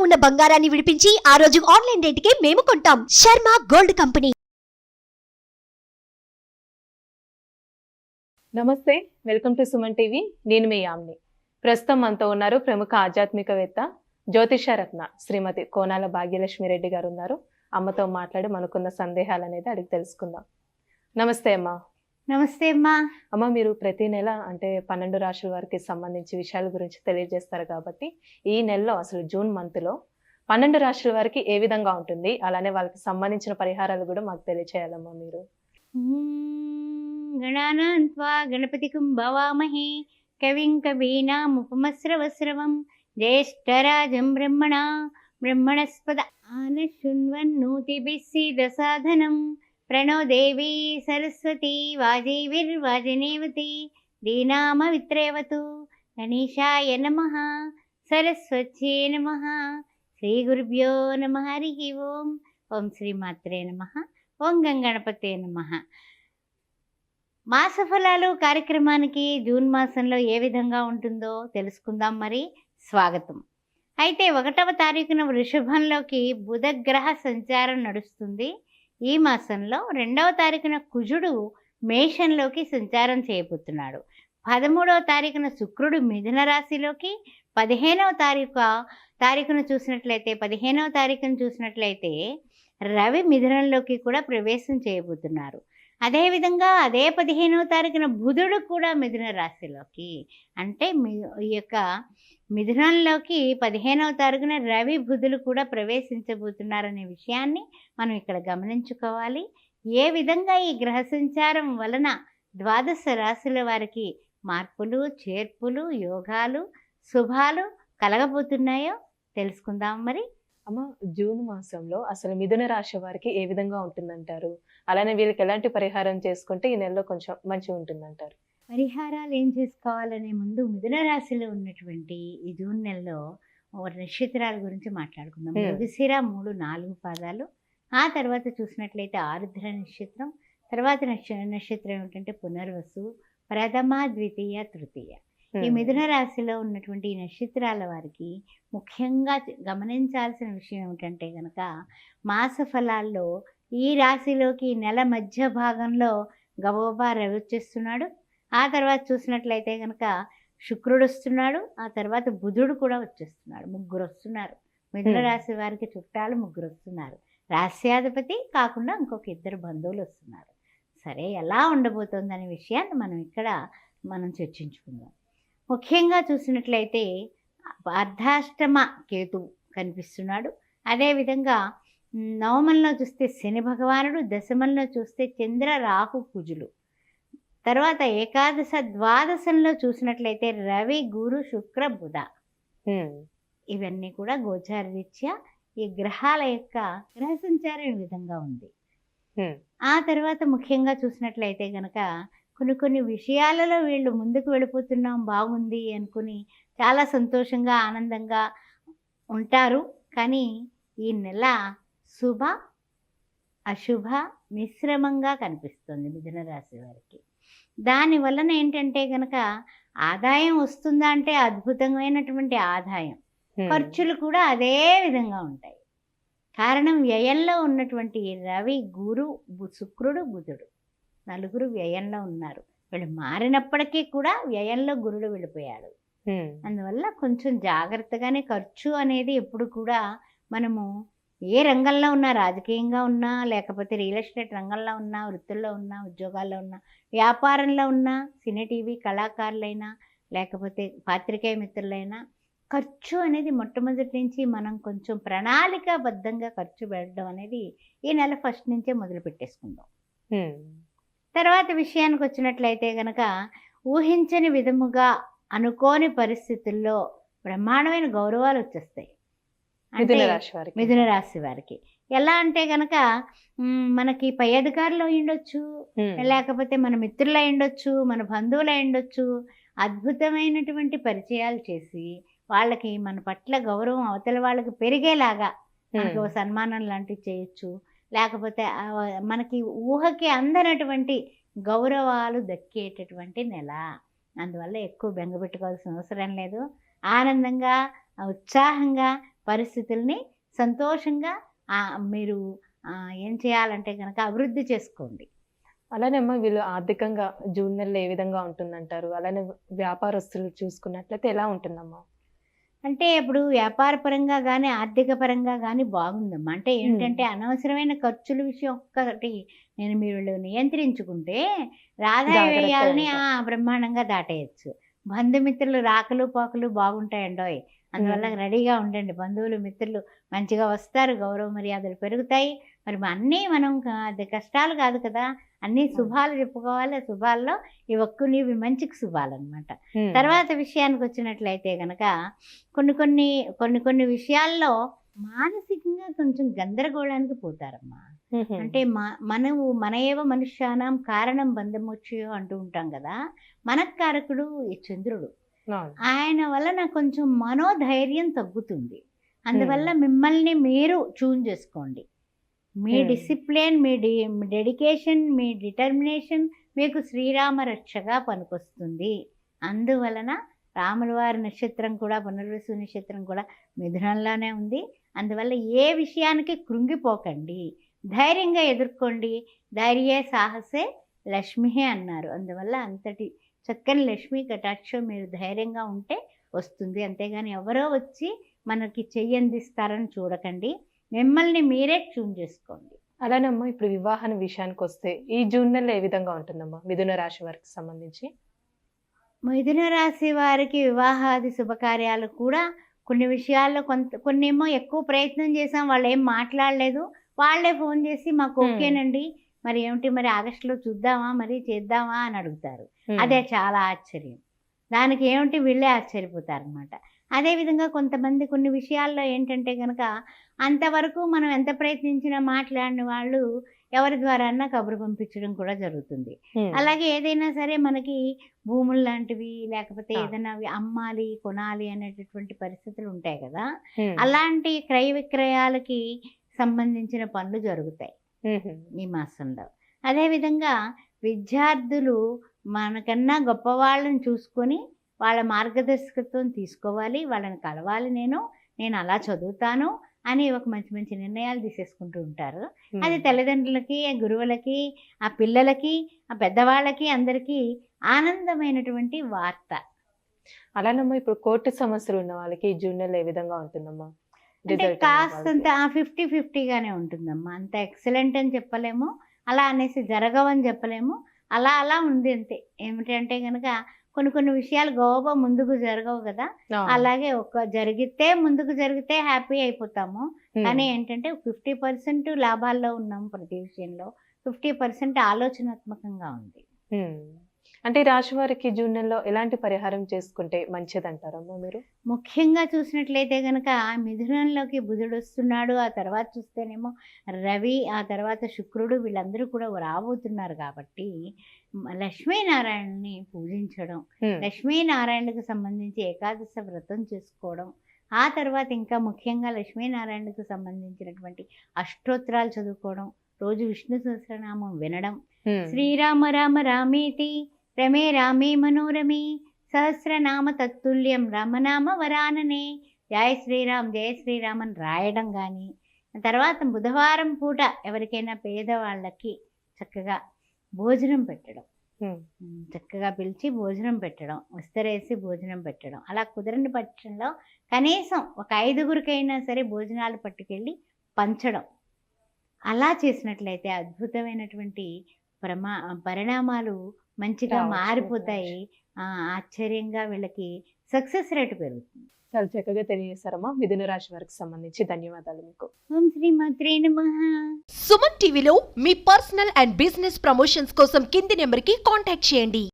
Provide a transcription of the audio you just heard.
ఉన్న బంగారాన్ని విడిపించి ఆ రోజు ఆన్లైన్ రేటుకే మేము కొంటాం. Sharma gold company. నమస్తే వెల్కమ్ టు సుమన్ టీవీ. నేను మీ యామ్ని. ప్రస్తుతం మనతో ఉన్నారు ప్రముఖ ఆధ్యాత్మికవేత్త జ్యోతిష రత్న శ్రీమతి కోనాల భాగ్యలక్ష్మి రెడ్డి గారు ఉన్నారు. అమ్మతో మాట్లాడి మనకున్న సందేహాలు అనేది అడిగి తెలుసుకుందాం. నమస్తే అమ్మా. నమస్తే అమ్మా. అమ్మ మీరు ప్రతి నెల అంటే పన్నెండు రాశుల వారికి సంబంధించి విషయాల గురించి తెలియజేస్తారు కాబట్టి ఈ నెలలో అసలు జూన్ మంత్లో పన్నెండు రాశుల వారికి ఏ విధంగా ఉంటుంది? అలానే వాళ్ళకి సంబంధించిన పరిహారాలు కూడా మాకు తెలియచేయాలమ్మా మీరు. గణపతి గణపతికం భవామహే. కవిం కవీనాం ఉపమస్రవస్రవం జ్యేష్ఠరాజం బ్రహ్మణ. బ్రహ్మణస్పద ఆన శృణ్వన్నూతిభిస్సీద సాధనం ప్రణోదేవీ సరస్వతీ దీనామ దీనామవిత్రేవతు గణేషాయ నమ సరస్వత్యే నమ శ్రీ గురుభ్యో నమ హరి ఓం ఓం శ్రీమాత్రే నమ ఓం గంగణపతే నమ. మాస ఫలాలు కార్యక్రమానికి జూన్ మాసంలో ఏ విధంగా ఉంటుందో తెలుసుకుందాం మరి. స్వాగతం. అయితే ఒకటవ తారీఖున వృషభంలోకి బుధగ్రహ సంచారం నడుస్తుంది. ఈ మాసంలో రెండవ తారీఖున కుజుడు మేషంలోకి సంచారం చేయబోతున్నాడు. పదమూడవ తారీఖున శుక్రుడు మిథున రాశిలోకి పదిహేనవ తారీఖు తారీఖున చూసినట్లయితే పదిహేనవ తారీఖును చూసినట్లయితే రవి మిథునంలోకి కూడా ప్రవేశం చేయబోతున్నారు. అదేవిధంగా అదే పదిహేనవ తారీఖున బుధుడు కూడా మిథున రాశిలోకి అంటే మీ ఈ యొక్క మిథునంలోకి పదిహేనవ తారీఖున రవి బుధులు కూడా ప్రవేశించబోతున్నారనే విషయాన్ని మనం ఇక్కడ గమనించుకోవాలి. ఏ విధంగా ఈ గ్రహ సంచారం వలన ద్వాదశ రాశుల వారికి మార్పులు చేర్పులు యోగాలు శుభాలు కలగబోతున్నాయో తెలుసుకుందాం మరి. అమ్మ జూన్ మాసంలో అసలు మిథున రాశి వారికి ఏ విధంగా ఉంటుందంటారు? అలానే వీళ్ళకి ఎలాంటి పరిహారం చేసుకుంటే ఈ నెలలో కొంచెం మంచిగా ఉంటుందంటారు. పరిహారాలు ఏం చేసుకోవాలనే ముందు మిథున రాశిలో ఉన్నటువంటి ఈ జూన్ నెలలో నక్షత్రాల గురించి మాట్లాడుకుందాం. మృగశిర మూడు నాలుగు పాదాలు. ఆ తర్వాత చూసినట్లయితే ఆరుద్ర నక్షత్రం. తర్వాత నక్ష నక్షత్రం ఏమిటంటే పునర్వసు ప్రథమ ద్వితీయ తృతీయ. ఈ మిథున రాశిలో ఉన్నటువంటి ఈ నక్షత్రాల వారికి ముఖ్యంగా గమనించాల్సిన విషయం ఏమిటంటే కనుక మాస ఫలాల్లో ఈ రాశిలోకి నెల మధ్య భాగంలో గబోబా రవి వచ్చేస్తున్నాడు. ఆ తర్వాత చూసినట్లయితే కనుక శుక్రుడు వస్తున్నాడు. ఆ తర్వాత బుధుడు కూడా వచ్చేస్తున్నాడు. ముగ్గురు వస్తున్నారు. మిథున. రాశి వారికి చుట్టాలు ముగ్గురు వస్తున్నారు. రాశ్యాధిపతి కాకుండా ఇంకొక ఇద్దరు బంధువులు వస్తున్నారు. సరే ఎలా ఉండబోతోంది అనే విషయాన్ని మనం ఇక్కడ మనం చర్చించుకుందాం. ముఖ్యంగా చూసినట్లయితే అర్ధాష్టమ కేతు కనిపిస్తున్నాడు. అదేవిధంగా నవమంలో చూస్తే శని భగవానుడు దశమంలో చూస్తే చంద్ర రాహు కుజులు. తర్వాత ఏకాదశ ద్వాదశంలో చూసినట్లయితే రవి గురు శుక్ర బుధ. ఇవన్నీ కూడా గోచార రీత్యా ఈ గ్రహాల యొక్క గ్రహ సంచారం విధంగా ఉంది. ఆ తర్వాత ముఖ్యంగా చూసినట్లయితే కనుక కొన్ని కొన్ని విషయాలలో వీళ్ళు ముందుకు వెళ్ళిపోతున్నాం బాగుంది అనుకుని చాలా సంతోషంగా ఆనందంగా ఉంటారు. కానీ ఈ నెల శుభ అశుభ మిశ్రమంగా కనిపిస్తుంది మిథున రాశి వారికి. దాని వలన ఏంటంటే కనుక ఆదాయం వస్తుందా అంటే అద్భుతమైనటువంటి ఆదాయం. ఖర్చులు కూడా అదే విధంగా ఉంటాయి. కారణం వ్యయంలో ఉన్నటువంటి రవి గురు శుక్రుడు బుధుడు. నలుగురు వ్యయంలో ఉన్నారు. వీళ్ళు మారినప్పటికీ కూడా వ్యయంలో గురుడు వెళ్ళిపోయాడు. అందువల్ల కొంచెం జాగ్రత్తగానే ఖర్చు అనేది ఎప్పుడు కూడా మనము ఏ రంగంలో ఉన్నా రాజకీయంగా ఉన్నా లేకపోతే రియల్ ఎస్టేట్ రంగంలో ఉన్నా వృత్తుల్లో ఉన్నా ఉద్యోగాల్లో ఉన్నా వ్యాపారంలో ఉన్నా సినీ టీవీ కళాకారులైనా లేకపోతే పాత్రికేయ మిత్రులైనా ఖర్చు అనేది మొట్టమొదటి నుంచి మనం కొంచెం ప్రణాళికాబద్ధంగా ఖర్చు పెట్టడం అనేది ఈ నెల ఫస్ట్ నుంచే మొదలు పెట్టేసుకుందాం. తర్వాత విషయానికి వచ్చినట్లయితే గనక ఊహించని విధముగా అనుకోని పరిస్థితుల్లో బ్రహ్మాండమైన గౌరవాలు వచ్చేస్తాయి. మిథున రాశి వారికి. మిథున రాశి వారికి. ఎలా అంటే గనక మనకి పై అధికారులు ఉండొచ్చు లేకపోతే మన మిత్రులు ఉండొచ్చు మన బంధువులు ఉండొచ్చు అద్భుతమైనటువంటి పరిచయాలు చేసి వాళ్ళకి మన పట్ల గౌరవం అవతల వాళ్ళకి పెరిగేలాగా మనకి సన్మానం లాంటివి చేయొచ్చు. లేకపోతే మనకి ఊహకి అందనటువంటి గౌరవాలు దక్కేటటువంటి నెల. అందువల్ల ఎక్కువ బెంగ పెట్టుకోవాల్సిన అవసరం లేదు. ఆనందంగా ఉత్సాహంగా పరిస్థితుల్ని సంతోషంగా ఆ, మీరు ఏం చేయాలంటే కనుక అభివృద్ధి చేసుకోండి. అలానే అమ్మ వీళ్ళు ఆర్థికంగా జూన్ నెలలో ఏ విధంగా ఉంటుందంటారు? అలానే వ్యాపారస్తులు చూసుకున్నట్లయితే ఎలా ఉంటుందమ్మా? అంటే ఇప్పుడు వ్యాపార పరంగా కానీ ఆర్థిక పరంగా కానీ బాగుందమ్మా. అంటే ఏంటంటే అనవసరమైన ఖర్చుల విషయం ఒక్కటి నేను మీరు నియంత్రించుకుంటే జాగ్రత్త వ్యయాలని బ్రహ్మాండంగా దాటేయచ్చు. బంధుమిత్రులు రాకలు పాకులు బాగుంటాయండోయ్. అందువల్ల. రెడీగా ఉండండి. బంధువులు మిత్రులు మంచిగా వస్తారు. గౌరవ మర్యాదలు పెరుగుతాయి. మరి అన్నీ మనం అది కష్టాలు కాదు కదా. అన్నీ శుభాలు చెప్పుకోవాలి. శుభాల్లో ఈ ఒక్కని ఇవి మంచికి శుభాలు అనమాట ఉమ్. తర్వాత విషయానికి వచ్చినట్లయితే గనక కొన్ని కొన్ని కొన్ని కొన్ని విషయాల్లో మానసికంగా కొంచెం గందరగోళానికి పోతారమ్మా. అంటే మా మనము మన ఏవ మనుష్యానం కారణం బంధమొచ్చయో అంటూ ఉంటాం కదా. మనకారకుడు ఈ చంద్రుడు. ఆయన వలన కొంచెం మనోధైర్యం తగ్గుతుంది. అందువల్ల మిమ్మల్ని మీరు చూన్ చేసుకోండి. మీ. డిసిప్లిన్ మీ డెడికేషన్ మీ డిటర్మినేషన్ మీకు శ్రీరామ రక్షగా పనికొస్తుంది. అందువలన రాముల వారి నక్షత్రం కూడా పునర్వసు నక్షత్రం కూడా మిథునంలోనే ఉంది. అందువల్ల ఏ విషయానికి కృంగిపోకండి. ధైర్యంగా ఎదుర్కోండి. ధైర్యే సాహసే లక్ష్మి అన్నారు. అందువల్ల అంతటి చక్కని లక్ష్మీ కటాక్షం మీరు ధైర్యంగా ఉంటే వస్తుంది. అంతేగాని ఎవరో వచ్చి మనకి చెయ్యందిస్తారని చూడకండి. మిమ్మల్ని మీరే చూన్ చేసుకోండి. అలానే అమ్మా ఇప్పుడు వివాహన విషయానికి వస్తే ఈ జూన్ నెల ఏ విధంగా ఉంటుందమ్మా? మిథున రాశి వారికి సంబంధించి? మిథున రాశి వారికి వివాహాది శుభకార్యాలు కూడా కొన్ని విషయాల్లో కొంత కొన్నేమో ఎక్కువ ప్రయత్నం చేసాం వాళ్ళు ఏం మాట్లాడలేదు. వాళ్ళే ఫోన్ చేసి మాకు. ఓకేనండి. మరి ఏమిటి మరి ఆగస్టులో చూద్దామా మరి చేద్దామా అని అడుగుతారు. అదే చాలా ఆశ్చర్యం దానికి ఏమిటి వీళ్ళే ఆశ్చర్యపోతారు అనమాట అదేవిధంగా కొంతమంది కొన్ని విషయాల్లో ఏంటంటే కనుక అంతవరకు మనం ఎంత ప్రయత్నించినా మాట్లాడిన వాళ్ళు ఎవరి ద్వారా అన్నా కబురు పంపించడం కూడా జరుగుతుంది. అలాగే ఏదైనా సరే మనకి భూములు లాంటివి లేకపోతే. ఏదైనా అమ్మాలి కొనాలి అనేటటువంటి పరిస్థితులు ఉంటాయి కదా. అలాంటి క్రయ విక్రయాలకి సంబంధించిన పనులు జరుగుతాయి. ఈ మాసంలో అదేవిధంగా విద్యార్థులు మనకన్నా గొప్పవాళ్ళని చూసుకొని వాళ్ళ మార్గదర్శకత్వం తీసుకోవాలి వాళ్ళని కలవాలి నేను నేను అలా చదువుతాను అని ఒక మంచి మంచి నిర్ణయాలు తీసేసుకుంటూ ఉంటారు. అది తల్లిదండ్రులకి గురువులకి ఆ పిల్లలకి ఆ పెద్దవాళ్ళకి అందరికీ ఆనందమైనటువంటి వార్త. అలానమ్మా ఇప్పుడు కోర్టు సమస్యలు ఉన్న వాళ్ళకి ఈ జూన్ నెల ఏ విధంగా ఉంటుందమ్మా? అంటే కాస్తంత ఫిఫ్టీ ఫిఫ్టీగానే ఉంటుందమ్మా. అంత ఎక్సలెంట్ అని చెప్పలేము. అలా అనేసి జరగవని చెప్పలేము. అలా అలా ఉంది అంతే. ఏమిటంటే కనుక కొన్ని కొన్ని విషయాలు గోవా ముందుకు జరగవు కదా. అలాగే ఒక జరిగితే ముందుకు జరిగితే హ్యాపీ అయిపోతాము. కానీ ఏంటంటే ఫిఫ్టీ పర్సెంట్ లాభాల్లో ఉన్నాం ప్రతి విషయంలో. ఫిఫ్టీ పర్సెంట్ ఆలోచనాత్మకంగా ఉంది. అంటే ఈ రాశి వారికి జూన్ నెలలో ఎలాంటి పరిహారం చేసుకుంటే మంచిదంటారమ్మా మీరు ముఖ్యంగా చూసినట్లయితే కనుక మిథునంలోకి బుధుడు వస్తున్నాడు ఆ తర్వాత చూస్తేనేమో రవి ఆ తర్వాత శుక్రుడు వీళ్ళందరూ కూడా రాబోతున్నారు కాబట్టి లక్ష్మీనారాయణని పూజించడం. లక్ష్మీనారాయణకు సంబంధించి ఏకాదశ వ్రతం చేసుకోవడం ఆ తర్వాత ఇంకా ముఖ్యంగా లక్ష్మీనారాయణకు సంబంధించినటువంటి అష్టోత్తరాలు చదువుకోవడం రోజు విష్ణు సహస్రనామం వినడం. శ్రీరామ రామ రామేతి రమే రామే మనోరమే సహస్రనామ తత్తుల్యం రామనామ వరాననే. జయ శ్రీరామ్ జయ శ్రీరామ్ అని రాయడం కానీ తర్వాత బుధవారం పూట ఎవరికైనా పేదవాళ్ళకి చక్కగా భోజనం పెట్టడం. చక్కగా పిలిచి భోజనం పెట్టడం విస్తరేసి భోజనం పెట్టడం. అలా కుదరని పక్షంలో కనీసం ఒక ఐదుగురికైనా సరే భోజనాలు పట్టుకెళ్ళి పంచడం. అలా చేసినట్లయితే అద్భుతమైనటువంటి ప్రమా పరిణామాలు మంచిగా మారిపోతాయి. ఆ, ఆశ్చర్యంగా వీళ్ళకి సక్సెస్ రేట్ పెరుగుతుంది. చాలా చక్కగా తెలియజేశారమ్మా. మిథున రాశి వారికి సంబంధించి ధన్యవాదాలు మీకు. ఓం శ్రీ మాత్రే నమః. సుమన్ టీవీలో మీ పర్సనల్ అండ్ బిజినెస్ ప్రమోషన్స్ కోసం కింది నెంబర్కి కాంటాక్ట్ చేయండి.